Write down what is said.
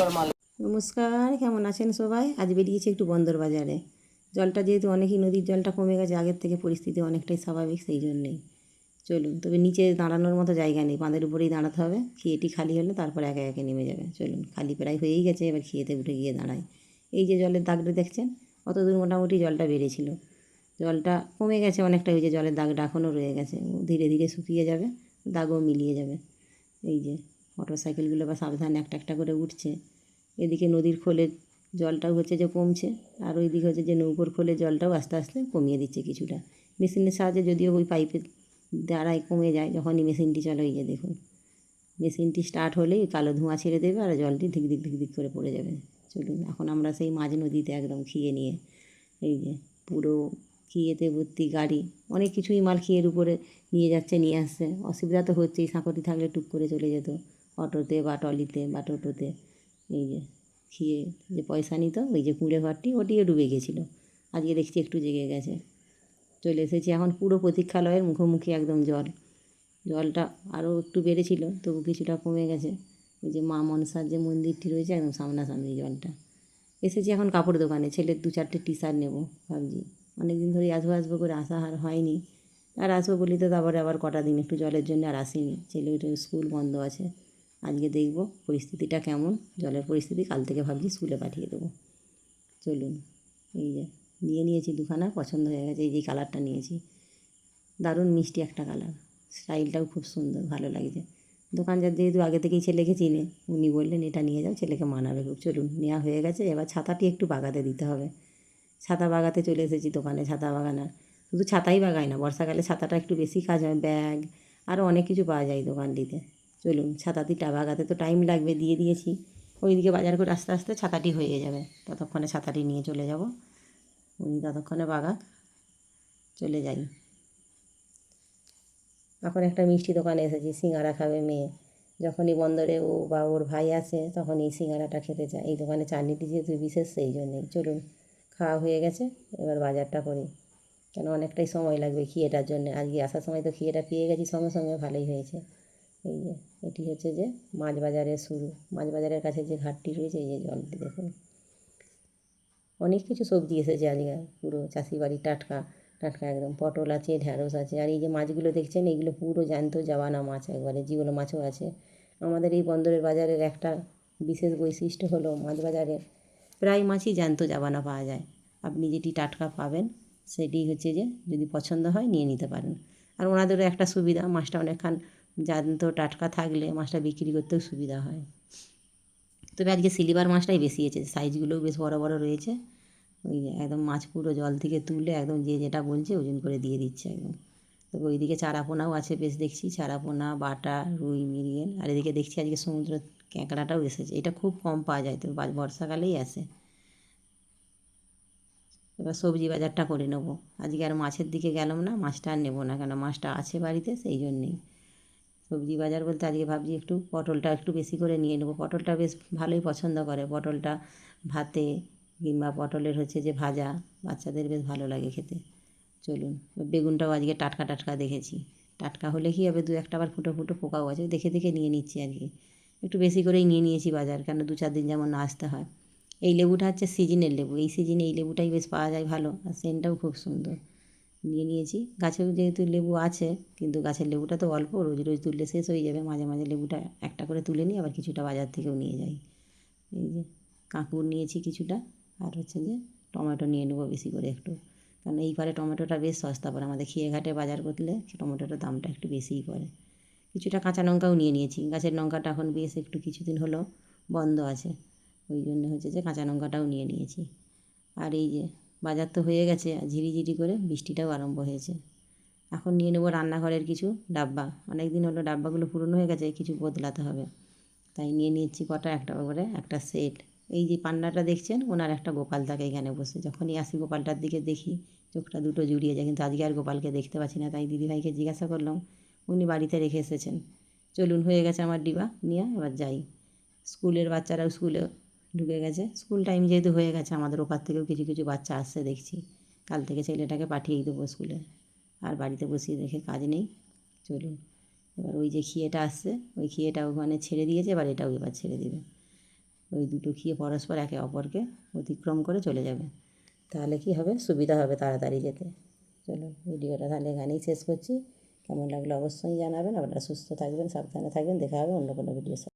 নমস্কার, কেমন আছেন সবাই? আজ বেরিয়েছি একটু বন্দর বাজারে। জলটা যেহেতু অনেকই নদীর জলটা কমে গেছে, আগের থেকে পরিস্থিতি অনেকটাই স্বাভাবিক সেই জন্যেই। চলুন, তবে নিচে দাঁড়ানোর মতো জায়গা নেই, বাঁধের উপরেই দাঁড়াতে হবে। খেয়েটি খালি হলে তারপর একে একে নেমে যাবে। চলুন, খালি প্রায় হয়েই গেছে, এবার খেয়েতে উঠে গিয়ে দাঁড়ায় এই যে জলের দাগটা দেখছেন, অত দূর মোটামুটি জলটা বেড়েছিল। জলটা কমে গেছে অনেকটা ওই যে জলের দাগটা এখনও রয়ে গেছে। ধীরে ধীরে শুকিয়ে যাবে, দাগও মিলিয়ে যাবে। এই যে মোটর সাইকেলগুলো বা সাবধানে একটা একটা করে উঠছে। এদিকে নদীর খোলের জলটাও হচ্ছে যে কমছে, আর ওই দিকে হচ্ছে যে নৌকোর খোলের জলটাও আস্তে আস্তে কমিয়ে দিচ্ছে কিছুটা। মেশিনের সাহায্যে যদিও ওই পাইপের দ্বারাই কমে যায়, যখনই মেশিনটি চলে, ওই যে দেখুন। মেশিনটি স্টার্ট হলেই কালো ধোঁয়া ছেড়ে দেবে আর জলটি ধিক ধিক ধিক ধিক করে পড়ে যাবে। চলুন, এখন আমরা সেই মাঝ নদীতে একদম খেয়ে নিয়ে, এই যে পুরো খেয়েতে ভর্তি গাড়ি, অনেক কিছুই মাল খেয়ের উপরে নিয়ে যাচ্ছে, নিয়ে আসছে। অসুবিধা তো হচ্ছেই সাঁকতি থাকলে টুক করে চলে যেত, অটোতে বা টলিতে বা টোটোতে। এই যে খেয়ে যে পয়সা নিত, ওই যে কুঁড়ে ঘরটি ওটিও ডুবে গেছিল। আজকে দেখছি একটু জেগে গেছে। চলে এসেছি এখন পুরো প্রতীক্ষালয়ের মুখোমুখি একদম জল। জলটা আরও একটু বেড়েছিল, তবু কিছুটা কমে গেছে। ওই যে মা মনসার যে মন্দিরটি রয়েছে, একদম সামনাসামনি জলটা। এসেছি এখন কাপড় দোকানে, ছেলের দু চারটে টি শার্ট নেব, ভাবছি। অনেক দিন ধরেই আসব আসব করে আসা আর হয়নি। আর আসব বলি তো তারপরে আবার কটা দিন একটু জলের জন্য আর আসিনি। ছেলে স্কুল বন্ধ আছে। আজকে দেখব পরিস্থিতিটা কেমন। জলের পরিস্থিতি, কাল থেকে ভাবছি স্কুলে পাঠিয়ে দেবো। চলুন, এই যে নিয়ে নিয়েছি দুখানা, পছন্দ হয়ে গেছে, এই যে কালারটা নিয়েছি। দারুণ মিষ্টি একটা কালার। স্টাইলটাও খুব সুন্দর, ভালো লাগছে। দোকানদার যেহেতু আগে থেকেই ছেলেকে চিনে, উনি বললেন, এটা নিয়ে যাও, ছেলেকে মানাবে খুব। চলুন নেওয়া হয়ে গেছে, এবার ছাতাটি একটু বাগাতে দিতে হবে। ছাতা বাগাতে চলে এসেছি দোকানে, ছাতা বাগানার। শুধু ছাতাই বাগায় না, বর্ষাকালে ছাতাটা একটু বেশি কাজ হয়, ব্যাগ, আরও অনেক কিছু পাওয়া যায় দোকানটিতে। চলুন ছাতাটিটা বাগাতে তো টাইম লাগবে, দিয়ে দিয়েছি। ওইদিকে বাজার করে আস্তে আস্তে ছাতাটি হয়ে যাবে। ততক্ষণে ছাতাটি নিয়ে চলে যাব। উনি ততক্ষণে বাগাক, চলে যাই। এখন একটা মিষ্টি দোকানে এসেছি, সিঙ্গারা খাবে মেয়ে। যখনই বন্দরে ও বা ওর ভাই আসে তখন এই সিঙ্গারাটা খেতে চায়। এই দোকানে চাটনিটি যেহেতু বিশেষ, সেই জন্যেই। চলুন, খাওয়া হয়ে গেছে, এবার বাজারটা করি। কেন, অনেকটাই সময় লাগবে খেয়েটার জন্য। আজকে আসার সময় তো খেয়েটা পেয়ে গেছি, সঙ্গে সঙ্গে ভালোই হয়েছে। এই যে, এটি হচ্ছে যে মাছ বাজারের শুরু। মাছ বাজারের কাছে যে ঘাটটি রয়েছে, এই যে জলটি দেখুন। অনেক কিছু সবজি এসেছে আজকে, পুরো চাষি বাড়ি, টাটকা টাটকা একদম, পটল আছে, ঢ্যাঁড়স আছে, আর এই যে মাছগুলো দেখছেন এইগুলো পুরো জ্যান্ত জাবানা মাছ একবারে যেগুলো মাছও আছে। আমাদের এই বন্দরের বাজারের একটা বিশেষ বৈশিষ্ট্য হলো মাছ বাজারে প্রায় মাছই জ্যান্ত জাবানা পাওয়া যায়। আপনি যেটি টাটকা পাবেন, সেটি হচ্ছে যে যদি পছন্দ হয়, নিয়ে নিতে পারেন। আর ওনাদেরও একটা সুবিধা, মাছটা অনেকক্ষণ জ্যান্ত টাটকা থাকলে মাছটা বিক্রি করতেও সুবিধা হয়। তবে আজকে সিলিভার মাছটাই বেশি আছে সাইজগুলোও বেশ বড় বড় রয়েছে। ওই একদম মাছ পুরো জল থেকে তুলে একদম যে যেটা বলছে ওজন করে দিয়ে দিচ্ছে একদম। তবে ওইদিকে চারাপোনাও আছে বেশ দেখছি, চারাপোনা, বাটা, রুই মিরিগেল আর এদিকে দেখছি আজকে সমুদ্র ক্যাঁকড়াটাও এসেছে। এটা খুব কম পাওয়া যায় তো বর্ষাকালেই আসে। এবার সবজি বাজারটা করে নেব। আজকে আর মাছের দিকে গেলাম না, মাছটা আর নেব না, কেন মাছটা আছে বাড়িতে, সেই জন্যেই। সবজি বাজার বলতে আজকে ভাবছি একটু পটলটা একটু বেশি করে নিয়ে নেব। পটলটা বেশ ভালোই পছন্দ করে। পটলটা ভাতে কিংবা পটলের হচ্ছে যে ভাজা, বাচ্চাদের বেশ ভালো লাগে খেতে। চলুন, বেগুনটাও আজকে টাটকা টাটকা দেখেছি। টাটকা হলে কি হবে? দু একটা আবার ফুটো ফুটো পোকাও আছে। দেখে দেখে নিয়ে নিচ্ছি আর কি একটু বেশি করেই নিয়ে নিয়েছি বাজার, কেন দু চার দিন যেমন না আসতে হয়। এই লেবুটা হচ্ছে সিজনের লেবু। এই সিজনে এই লেবুটাই বেশ পাওয়া যায় ভালো। আর সেন্টটাও খুব সুন্দর। নিয়ে নিয়েছি। গাছেও যেহেতু লেবু আছে, কিন্তু গাছের লেবুটা তো অল্প, রোজ রোজ তুললে শেষ হয়ে যাবে। মাঝে মাঝে লেবুটা একটা করে তুলে নিই আবার কিছুটা বাজার থেকেও নিয়ে যাই। এই যে কাঁকুর নিয়েছি কিছুটা, আর হচ্ছে যে টমেটো নিয়ে নেব বেশি করে একটু। কারণ এই পারে টমেটোটা বেশ সস্তা পড়ে। আমাদের খেয়েঘাটে বাজার করলে টমেটোটার দামটা একটু বেশিই পড়ে। কিছুটা কাঁচা লঙ্কাও নিয়ে নিয়েছি। গাছের লঙ্কাটা এখন বেশ একটু কিছুদিন হলো বন্ধ আছে। ওই জন্য হচ্ছে যে কাঁচা লঙ্কাটাও নিয়ে নিয়েছি। আর এই যে বাজার তো হয়ে গেছে, আর ঝিরিঝিরি করে বৃষ্টিটাও আরম্ভ হয়েছে। এখন নিয়ে নেব রান্নাঘরের কিছু ডাব্বা। অনেক দিন হলো ডাব্বাগুলো পুরনো হয়ে গেছে, কিছু বদলাতে হবে। তাই নিয়ে নিচ্ছি কটা, একটা করে, একটা সেট। এই যে পান্নাটা দেখছেন, ওনার একটা গোপাল থাকে এখানে বসে। যখনই আসি গোপালটার দিকে দেখি, চোখটা দুটো জুড়িয়ে যায়, কিন্তু আজকে আর গোপালকে দেখতে পাচ্ছি না। তাই দিদিভাইকে জিজ্ঞাসা করলাম, উনি বাড়িতে রেখে এসেছেন। চলুন, হয়ে গেছে আমার ডিবা, নিয়ে এবার যাই। স্কুলের বাচ্চারাও স্কুলে ঢুকে গেছে। স্কুল টাইম যেহেতু হয়ে গেছে, আমাদের ওপার থেকেও কিছু কিছু বাচ্চা আসছে দেখছি। কাল থেকে ছেলেটাকে পাঠিয়েই দেবো স্কুলে আর বাড়িতে বসিয়ে রেখে কাজ নেই। চলুন। এবার ওই যে খিয়েটা আসছে, ওই খিয়েটা ওখানে ছেড়ে দিয়েছে, এবার এটাও এবার ছেড়ে দেবে। ওই দুটো খেয়ে পরস্পর একে অপরকে অতিক্রম করে চলে যাবে। তাহলে কি হবে? সুবিধা হবে তাড়াতাড়ি যেতে। চলো ভিডিওটা তাহলে এখানেই শেষ করছি। কেমন লাগল অবশ্যই জানাবেন। আপনারা সুস্থ থাকবেন, সাবধানে থাকবেন। দেখা হবে অন্য কোনো ভিডিও